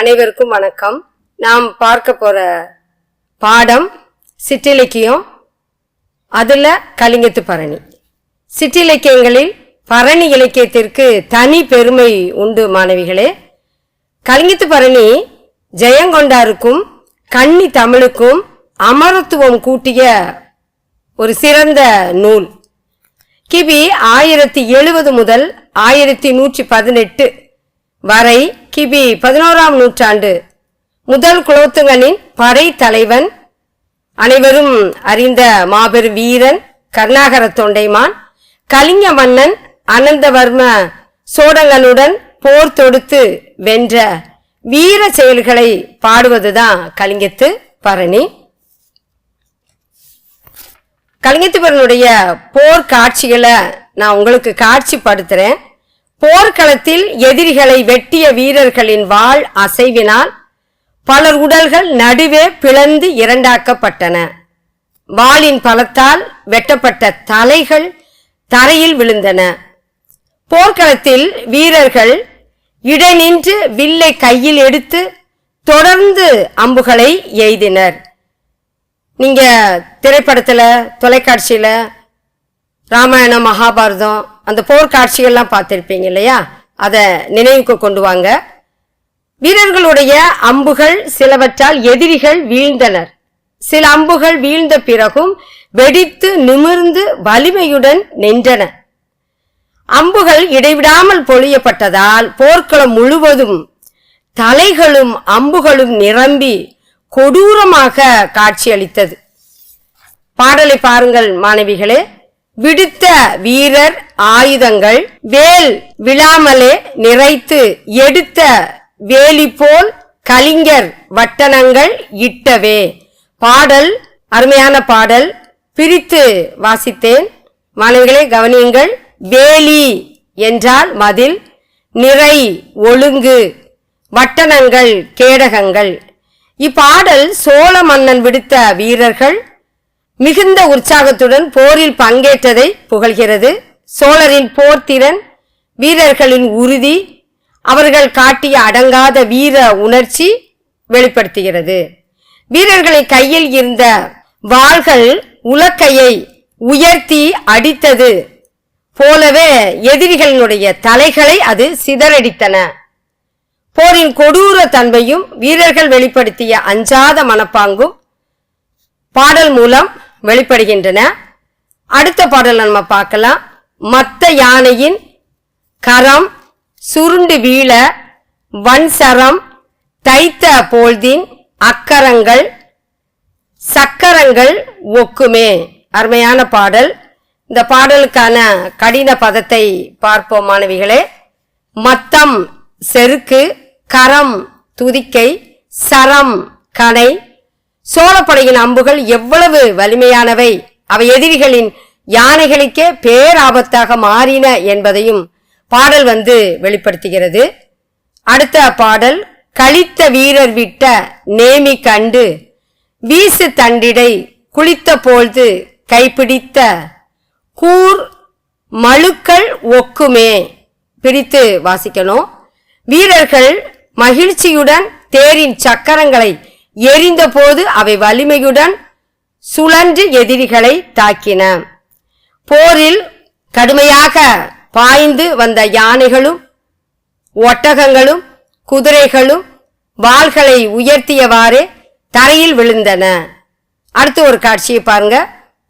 அனைவருக்கும் வணக்கம். நாம் பார்க்க போற பாடம் சிற்றிலக்கியம். அதுல கலிங்கத்து பரணி. சிற்றிலக்கியங்களில் பரணி இலக்கியத்திற்கு தனி பெருமை உண்டு மாணவிகளே. கலிங்கத்து பரணி ஜெயங்கொண்டாருக்கும் கன்னி தமிழுக்கும் அமரத்துவம் கூட்டிய ஒரு சிறந்த நூல். கிபி ஆயிரத்தி எழுபது முதல் ஆயிரத்தி நூற்றி பதினெட்டு வரை கிபி பதினோராம் நூற்றாண்டு. முதல் குலோத்துங்கனின் படை தலைவன் அனைவரும் அறிந்த மாபெரும் வீரன் கர்நாகர தொண்டைமான் கலிங்க மன்னன் அனந்தவர்ம சோடங்களுடன் போர் தொடுத்து வென்ற வீர செயல்களை பாடுவதுதான் கலிங்கத்து பரணி. கலிங்கத்துபரனுடைய போர் காட்சிகளை நான் உங்களுக்கு காட்சிப்படுத்துறேன். போர்க்களத்தில் எதிரிகளை வெட்டிய வீரர்களின் வாள் அசைவினால் பலர் உடல்கள் நடுவே பிளந்து இரண்டாக்கப்பட்டன. வாளின் பலத்தால் வெட்டப்பட்ட தலைகள் தரையில் விழுந்தன. போர்க்களத்தில் வீரர்கள் இடைநின்று வில்லை கையில் எடுத்து தொடர்ந்து அம்புகளை எய்தினர். நீங்க திரைப்படத்துல தொலைக்காட்சியில ராமாயணம் மகாபாரதம் அந்த போர்க்காட்சிகள்லாம் பார்த்துருப்பீங்க இல்லையா? அதை நினைவுக்கு கொண்டு வாங்க. வீரர்களுடைய அம்புகள் சிலவற்றால் எதிரிகள் வீழ்ந்தனர். சில அம்புகள் வீழ்ந்த பிறகும் வெடித்து நிமிர்ந்து வலிமையுடன் நின்றன. அம்புகள் இடைவிடாமல் பொழியப்பட்டதால் போர்க்களம் முழுவதும் தலைகளும் அம்புகளும் நிரம்பி கொடூரமாக காட்சியளித்தது. பாடலை பாருங்கள் மாணவிகளே. விடுத்த வீரர் ஆயுதங்கள் வேல் விழாமலே நிறைத்து எடுத்த வேலி போல் கலிங்கர் வட்டணங்கள் இட்டவே. பாடல் அருமையான பாடல். பிரித்து வாசித்தேன். மாணவிகளே கவனியுங்கள். வேலி என்றால் மதில் நிறை ஒழுங்கு வட்டணங்கள் கேடகங்கள். இப்பாடல் சோழ மன்னன் விடுத்த வீரர்கள் மிகுந்த உற்சாகத்துடன் போரில் பங்கேற்றதை புகழ்கிறது. சோழரின் போர்த்திறன் வீரர்களின் உறுதி அவர்கள் காட்டிய அடங்காத வீர உணர்ச்சி வெளிப்படுத்துகிறது. வீரர்களை கையில் இருந்த வாள்கள் உலக்கையை உயர்த்தி அடித்தது போலவே எதிரிகளினுடைய தலைகளை அது சிதறடித்தன. போரின் கொடூர தன்மையும் வீரர்கள் வெளிப்படுத்திய அஞ்சாத மனப்பாங்கும் பாடல் மூலம் வெளிப்படுகின்றன. அடுத்த பாடல் நம்ம பார்க்கலாம். மத்த யானையின் கரம் சுருண்டு வீழ வன்சரம் தைத்த போல்தின் அக்கரங்கள் சக்கரங்கள் ஒக்குமே. அருமையான பாடல். இந்த பாடலுக்கான கடின பதத்தை பார்ப்போம் மாணவிகளே. மத்தம் செருக்கு கரம் துதிக்கை சரம் கனை. சோழப்படையின் அம்புகள் எவ்வளவு வலிமையானவை. அவை எதிரிகளின் யானைகளுக்கே பேராபத்தாக மாறின என்பதையும் பாடல் வந்து வெளிப்படுத்துகிறது. அடுத்த பாடல் கழித்த வீரர் விட்ட நேமி கண்டு வீசு தண்டிடை குளித்த போழ்து கைப்பிடித்த கூர் மழுக்கள் ஒக்குமே பிரித்து வாசிக்கணும். வீரர்கள் மகிழ்ச்சியுடன் தேரின் சக்கரங்களை எரிந்தபோது அவை வலிமையுடன் சுழன்று எதிரிகளை தாக்கின. போரில் கடுமையாக பாய்ந்து வந்த யானைகளும் ஒட்டகங்களும் குதிரைகளும் வாள்களை உயர்த்தியவாறு தரையில் விழுந்தன. அடுத்து ஒரு காட்சியை பாருங்க.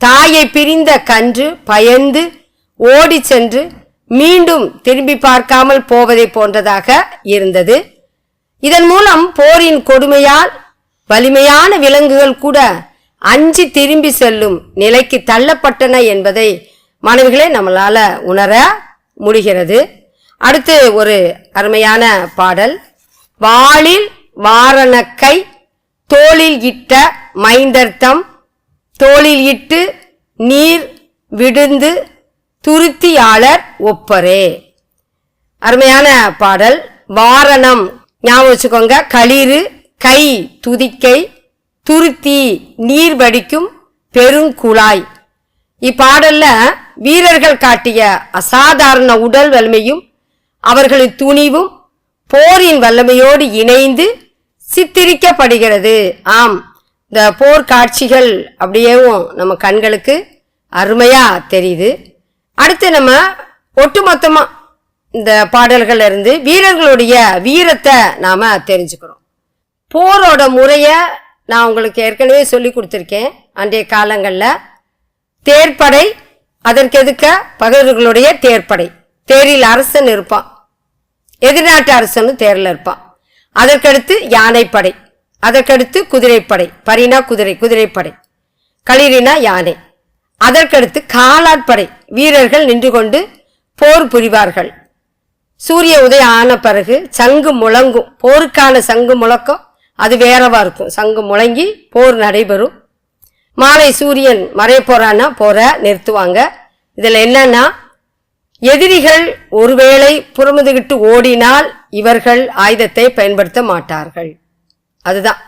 தாயை பிரிந்த கன்று பயந்து ஓடி சென்று மீண்டும் திரும்பி பார்க்காமல் போவதை போன்றதாக இருந்தது. இதன் மூலம் போரின் கொடுமையால் வலிமையான விலங்குகள் கூட அஞ்சி திரும்பி செல்லும் நிலைக்கு தள்ளப்பட்டன என்பதை மாணவிகளை நம்மளால உணர முடிகிறது. அடுத்து ஒரு அருமையான பாடல். வாளில் வாரணக்கை தோளில் இட்ட மைந்தர்த்தம் தோளில் இட்டு நீர் விடுந்து துருத்தியாளர் ஒப்பரே. அருமையான பாடல். வாரணம் ஞாபகம் வச்சுக்கோங்க. களிறு கை துதிக்கை துருத்தி நீர் வடிக்கும் பெருங்குழாய். இப்பாடல்ல வீரர்கள் காட்டிய அசாதாரண உடல் வலிமையும் அவர்களின் துணிவும் போரின் வல்லமையோடு இணைந்து சித்தரிக்கப்படுகிறது. ஆம் இந்த போர் காட்சிகள் அப்படியேவும் நம்ம கண்களுக்கு அருமையா தெரியுது. அடுத்து நம்ம ஒட்டுமொத்தமா இந்த பாடல்கள் இருந்து வீரர்களுடைய வீரத்தை நாம தெரிஞ்சுக்கிறோம். போரோட முறைய நான் உங்களுக்கு ஏற்கனவே சொல்லி கொடுத்துருக்கேன். அன்றைய காலங்களில் தேர்ப்படை அதற்கு எதுக்க பகைவர்களுடைய தேர்ப்படை. தேரில் அரசன் இருப்பான். எதிர்நாட்டு அரசனும் தேரில் இருப்பான். அதற்கடுத்து யானைப்படை. அதற்கடுத்து குதிரைப்படை. பரினா குதிரை குதிரைப்படை. களிரினா யானை. அதற்கடுத்து காலாட்படை. வீரர்கள் நின்று கொண்டு போர் புரிவார்கள். சூரிய உதயம் ஆன பிறகு சங்கு முழங்கும். போருக்கான சங்கு முழக்கம் அது வேறவா இருக்கும். சங்கு முழங்கி போர் நடைபெறும். மாலை சூரியன் மறைய போறான்னா போற நிறுத்துவாங்க. இதுல என்னன்னா எதிரிகள் ஒருவேளை புறமுதுகிட்டு ஓடினால் இவர்கள் ஆயுதத்தை பயன்படுத்த மாட்டார்கள். அதுதான்.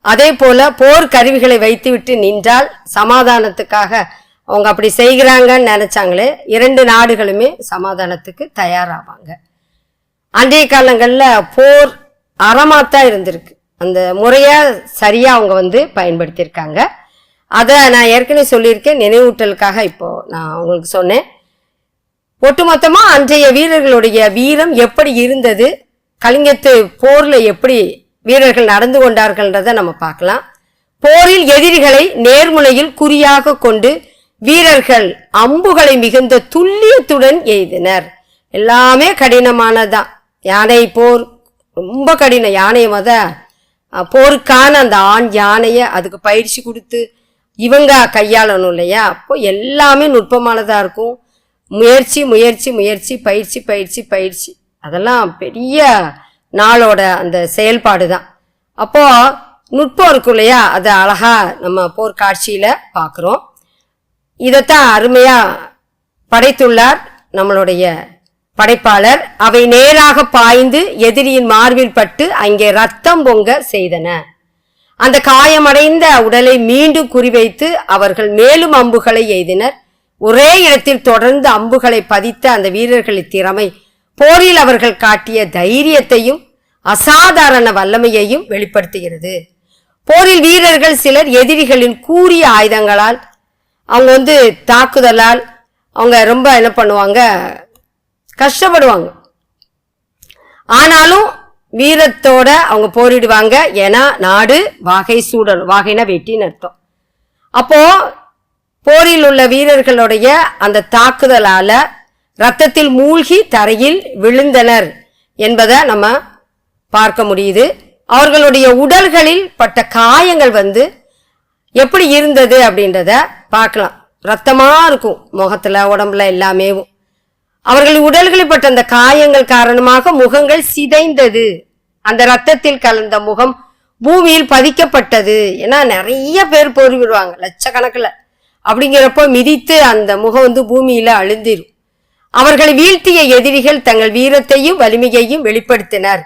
அதே போல போர் கருவிகளை வைத்துவிட்டு நின்றால் சமாதானத்துக்காக அவங்க அப்படி செய்கிறாங்கன்னு நினைச்சாங்களே இரண்டு நாடுகளுமே சமாதானத்துக்கு தயாராவாங்க. அன்றைய காலங்களில் போர் அறமாத்தான் இருந்திருக்கு. அந்த முறையை சரியாக அவங்க வந்து பயன்படுத்தியிருக்காங்க. அதை நான் ஏற்கனவே சொல்லியிருக்கேன். நினைவூட்டலுக்காக இப்போ நான் உங்களுக்கு சொன்னேன். ஒட்டுமொத்தமாக அன்றைய வீரர்களுடைய வீரம் எப்படி இருந்தது? கலிங்கத்து போரில் எப்படி வீரர்கள் நடந்து கொண்டார்கள்ன்றதை நம்ம பார்க்கலாம். போரில் எதிரிகளை நேர்முனையில் குறியாக கொண்டு வீரர்கள் அம்புகளை மிகுந்த துல்லியத்துடன் எய்தினர். எல்லாமே கடினமானதுதான் யானை போர் ரொம்ப கடினம் யானையை மொத போருக்கான அந்த ஆண் யானையை அதுக்கு பயிற்சி கொடுத்து இவங்க கையாளணும் இல்லையா? அப்போ எல்லாமே நுட்பமானதாக இருக்கும். முயற்சி முயற்சி முயற்சி பயிற்சி பயிற்சி பயிற்சி. அதெல்லாம் பெரிய நாளோட அந்த செயல்பாடு தான் அப்போது நுட்பம் இருக்கும் இல்லையா? அதை அழகாக நம்ம போர்க்காட்சியில் பார்க்குறோம் இதைத்தான் அருமையாக படைத்துள்ளார் நம்மளுடைய படைப்பாளர். அவை நேராக பாய்ந்து எதிரியின் மார்பில் பட்டு அங்கே ரத்தம் பொங்க செய்தன. அந்த காயமடைந்த உடலை மீண்டும் குறிவைத்து அவர்கள் மேலும் அம்புகளை எய்தினர். ஒரே இடத்தில் தொடர்ந்து அம்புகளை பதித்த அந்த வீரர்களின் திறமை போரில் அவர்கள் காட்டிய தைரியத்தையும் அசாதாரண வல்லமையையும் வெளிப்படுத்துகிறது. போரில் வீரர்கள் சிலர் எதிரிகளின் கூரிய ஆயுதங்களால் அவங்க வந்து தாக்குதலால் அவங்க ரொம்ப என்ன பண்ணுவாங்க? கஷ்டப்படுவாங்க. ஆனாலும் வீரத்தோட அவங்க போரிடுவாங்க. ஏன்னா நாடு வாகை சூடணும் வாகைனா வெட்டின்னு அர்த்தம். அப்போ போரில் உள்ள வீரர்களுடைய அந்த தாக்குதலால ரத்தத்தில் மூழ்கி தரையில் விழுந்தனர் என்பதை நம்ம பார்க்க முடியுது. அவர்களுடைய உடல்களில் பட்ட காயங்கள் வந்து எப்படி இருந்தது அப்படின்றத பார்க்கலாம். ரத்தமா இருக்கும் முகத்துல உடம்புல எல்லாமேவும் அவர்கள் உடல்களில் பட்ட அந்த காயங்கள் காரணமாக முகங்கள் சிதைந்தது. அந்த ரத்தத்தில் கலந்த முகம் பூமியில் பதிக்கப்பட்டது ஏன்னா நிறைய பேர் போர் விடுவாங்க லட்சக்கணக்கில். அப்படிங்கிறப்போ மிதித்து அந்த முகம் வந்து பூமியில அழுந்திரும். அவர்களை வீழ்த்திய எதிரிகள் தங்கள் வீரத்தையும் வலிமையையும் வெளிப்படுத்தினர்.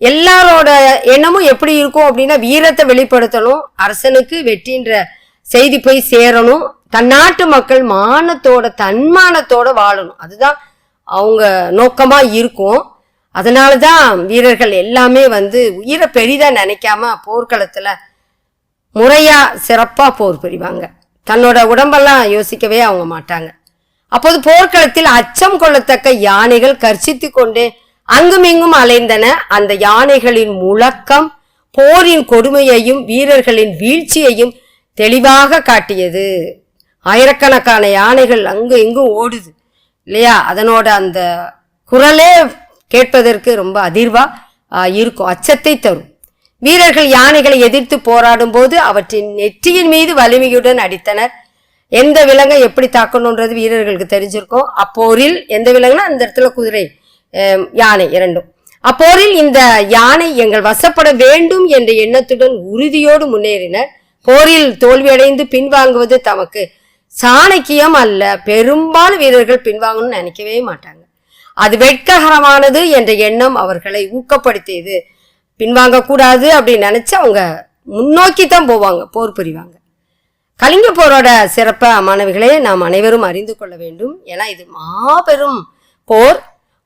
எல்லாரோட எண்ணமும் எப்படி இருக்கும் அப்படின்னா வீரத்தை வெளிப்படுத்தணும் அரசனுக்கு வெற்றின்ற செய்தி போய் சேரணும் தன்னாட்டு மக்கள் மானத்தோட தன்மானத்தோட வாழணும். அதுதான் அவங்க நோக்கமா இருக்கும். அதனால தான் வீரர்கள் எல்லாமே வந்து உயிரை பெரிதாக நினைக்காம போர்க்களத்தில் முறையாக சிறப்பாக போர் புரிவாங்க. தன்னோட உடம்பெல்லாம் யோசிக்கவே அவங்க மாட்டாங்க. அப்போது போர்க்களத்தில் அச்சம் கொள்ளத்தக்க யானைகள் கர்ச்சித்து கொண்டு அங்குமிங்கும் அலைந்தன. அந்த யானைகளின் முழக்கம் போரின் கொடுமையையும் வீரர்களின் வீழ்ச்சியையும் தெளிவாக காட்டியது. ஆயிரக்கணக்கான யானைகள் அங்கு இங்கும் ஓடுது. இல்லையா? அதனோட அந்த குரலே கேட்பதற்கு ரொம்ப அதிர்வா இருக்கும். அச்சத்தை தரும். வீரர்கள் யானைகளை எதிர்த்து போராடும் போது அவற்றின் நெற்றியின் மீது வலிமையுடன் அடித்தனர். எந்த விலங்கை எப்படி தாக்கணுன்றது வீரர்களுக்கு தெரிஞ்சிருக்கும். அப்போரில் எந்த விலங்குனா அந்த இடத்துல குதிரை யானை இரண்டும். அப்போரில் இந்த யானை எங்கள் வசப்பட வேண்டும் என்ற எண்ணத்துடன் உறுதியோடு முன்னேறினர். போரில் தோல்வியடைந்து பின்வாங்குவது தமக்கு சாணக்கியம் அல்ல. பெரும்பாலும் வீரர்கள் பின்வாங்கணும்னு நினைக்கவே மாட்டாங்க. அது வெட்ககரமானது என்ற எண்ணம் அவர்களை ஊக்கப்படுத்தியது. பின்வாங்க கூடாது அப்படின்னு நினைச்சு அவங்க முன்னோக்கி தான் போவாங்க போர் புரிவாங்க. கலிங்க போரோட சிறப்பை மாணவிகளே நாம் அனைவரும் அறிந்து கொள்ள வேண்டும். ஏன்னா இது மாபெரும் போர்.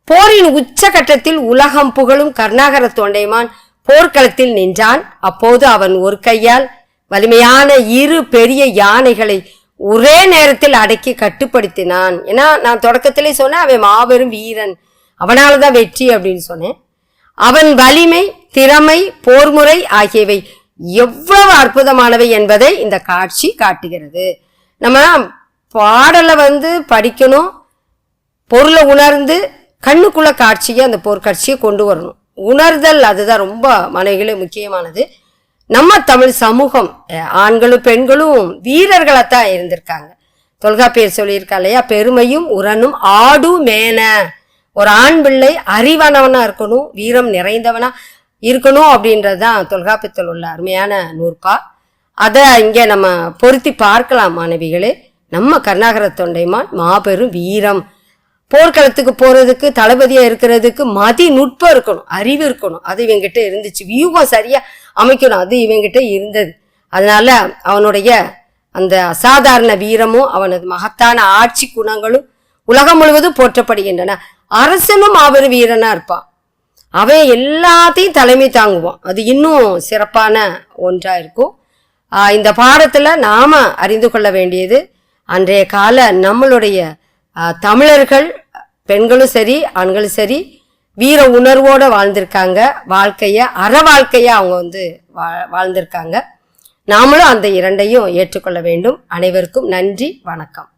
போரின் உச்சகட்டத்தில் உலகம் புகழும் கருணாகர தொண்டைமான் போர்க்களத்தில் நின்றான். அப்போது அவன் ஒரு கையால் வலிமையான இரு பெரிய யானைகளை ஒரே நேரத்தில் அடக்கி கட்டுப்படுத்தினான். ஏன்னா நான் தொடக்கத்திலே சொன்னேன் அவன் மாபெரும் வீரன். அவனால தான் வெற்றி அப்படின்னு சொன்னேன். அவன் வலிமை திறமை போர்முறை ஆகியவை எவ்வளவு அற்புதமானவை என்பதை இந்த காட்சி காட்டுகிறது. நம்ம பாடலை வந்து படிக்கணும் பொருளை உணர்ந்து கண்ணுக்குள்ள காட்சியை அந்த போர்க்காட்சியை கொண்டு வரணும். உணர்தல் அதுதான் ரொம்ப மனைகளே முக்கியமானது. நம்ம தமிழ் சமூகம் ஆண்களும் பெண்களும் வீரர்களாக தான் இருந்திருக்காங்க. தொல்காப்பியர் சொல்லியிருக்கா இல்லையா? பெருமையும் உரனும் ஆடு மேன. ஒரு ஆண் பிள்ளை அறிவானவனா இருக்கணும் வீரம் நிறைந்தவனா இருக்கணும் அப்படின்றது தான் தொல்காப்பியத்தில் உள்ள அருமையான நூற்பா. அதை இங்கே நம்ம பொருத்தி பார்க்கலாம் மாணவிகளே. நம்ம கருணாகர தொண்டைமான் மாபெரும் வீரம். போர்க்களத்துக்கு போறதுக்கு தளபதியா இருக்கிறதுக்கு மதி நுட்பம் இருக்கணும் அறிவு இருக்கணும். அது இவங்கிட்ட இருந்துச்சு. வியூகம் சரியா அமைக்கணும். அது இவங்கிட்ட இருந்தது. அதனால அவனுடைய அந்த அசாதாரண வீரமும் அவனது மகத்தான ஆட்சி குணங்களும் உலகம் முழுவதும் போற்றப்படுகின்றன. அரசனும் அவர் வீரனா இருப்பான். அவன் எல்லாத்தையும் தலைமை தாங்குவான். அது இன்னும் சிறப்பான ஒன்றா இருக்கும். இந்த பாடத்துல நாம அறிந்து கொள்ள வேண்டியது அன்றைய கால நம்மளுடைய தமிழர்கள் பெண்களும் சரி ஆண்களும் சரி வீர உணர்வோடு வாழ்ந்திருக்காங்க. வாழ்க்கையை அற வாழ்க்கையை அவங்க வந்து வா- வாழ்ந்திருக்காங்க. நாமளும் அந்த இரண்டையும் ஏற்றுக்கொள்ள வேண்டும். அனைவருக்கும் நன்றி வணக்கம்.